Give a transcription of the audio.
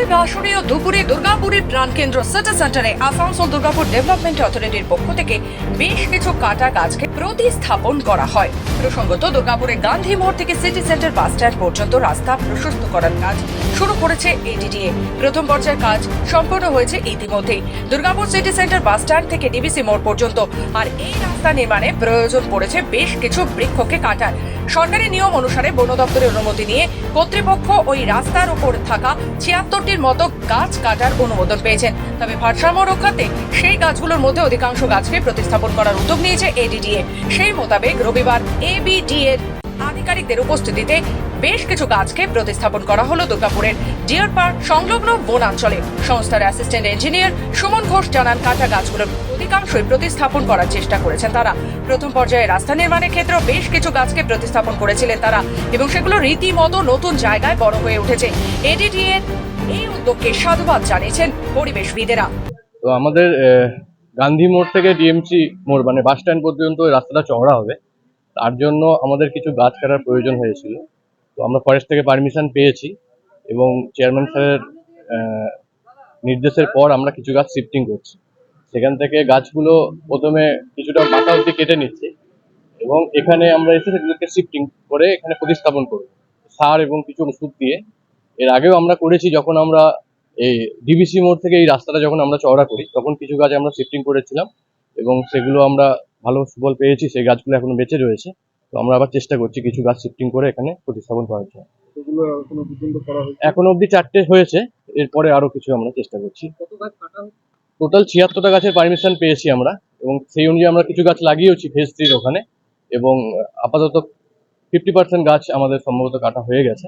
রবিবাসরীয় দুপুরে দুর্গাপুরের প্রাণকেন্দ্র সিটি সেন্টারে আসানসোল দুর্গাপুর ডেভেলপমেন্ট অথরিটির পক্ষ থেকে বেশ কিছু কাটা গাছকে প্রতিস্থাপন করা হয়। প্রসঙ্গত দুর্গাপুরের গান্ধী মোড় থেকে সিটি সেন্টার বাস স্ট্যান্ড পর্যন্ত রাস্তা প্রশস্ত করার কাজ শুরু করেছে এডিডিএ প্রথম পর্যায়ের কাজ সম্পন্ন হয়েছে ইতিমধ্যেই। Durgapur city centre bus stand থেকে ডিবিসি মোড় পর্যন্ত। আর এই রাস্তা নির্মাণে প্রয়োজন পড়েছে বেশ কিছু বৃক্ষকে কাটার। সরকারি নিয়ম অনুসারে বন দপ্তরের অনুমতি নিয়ে কর্তৃপক্ষ ওই রাস্তার উপর থাকা ছিয়াত্তরটির মতো গাছ কাটার অনুমোদন পেয়েছেন। তবে ভারসাম্য রক্ষাতে সেই গাছগুলোর মধ্যে অধিকাংশ গাছকে প্রতিস্থাপন করার উদ্যোগ নিয়েছে এডিডিএ। সেই মোতাবেক রবিবার এবিডি এর আধিকারিকদের উপস্থিতিতে বেশ কিছু গাছকে প্রতিস্থাপন করা হলো দুর্গাপুরের ডিয়ার পার্ক সংলগ্ন বনাঞ্চলে। সংস্থার অ্যাসিস্ট্যান্ট ইঞ্জিনিয়ার সুমন ঘোষ জানান, কাটা গাছগুলোর অধিকাংশই প্রতিস্থাপন করার চেষ্টা করেছেন তারা। প্রথম পর্যায়ে রাস্তা নির্মাণের ক্ষেত্রেও বেশ কিছু গাছকে প্রতিস্থাপন করেছিলেন তারা এবং সেগুলো রীতিমতো নতুন জায়গায় বড় হয়ে উঠেছে। এডিডি এর এই উদ্যোগকে সাধুবাদ জানিয়েছেন পরিবেশবিদেরা। তো আমাদের গান্ধী মোড় থেকে ডিএমসি মোড় মানে বাস স্ট্যান্ড পর্যন্ত রাস্তাটা চওড়া হবে। তার জন্য আমাদের কিছু গাছ কাটার প্রয়োজন হয়েছিল। তো আমরা ফরেস্ট থেকে পারমিশন পেয়েছি এবং চেয়ারম্যান স্যারের নির্দেশের পর আমরা কিছু গাছ শিফটিং করছি। সেখান থেকে গাছগুলো প্রথমে কিছুটা মাথা অব্দি কেটে নিচ্ছি। এবং এখানে আমরা এসে সেগুলোকে শিফটিং করে এখানে প্রতিস্থাপন করব। সার এবং কিছু ওষুধ দিয়ে। এর আগেও আমরা করেছি যখন আমরা এই ডিবিসি মোড় থেকে এই রাস্তাটা যখন আমরা চওড়া করি তখন কিছু গাছ আমরা শিফটিং করেছিলাম এবং সেগুলো আমরা ভালো সুফল পেয়েছি সেই গাছগুলো এখন বেঁচে রয়েছে। তো আমরা আবার চেষ্টা করছি কিছু গাছ শিফটিং করে এখানে প্রতিস্থাপন করার জন্য। এখনও অবধি চারটে হয়েছে এরপরে আরও কিছু আমরা চেষ্টা করছি। টোটাল ছিয়াত্তরটা গাছের পারমিশন পেয়েছি আমরা এবং সেই অনুযায়ী আমরা কিছু গাছ লাগিয়েওছি ফেজ থ্রির ওখানে এবং, আপাতত ফিফটি পার্সেন্ট গাছ আমাদের সম্ভবত কাটা হয়ে গেছে।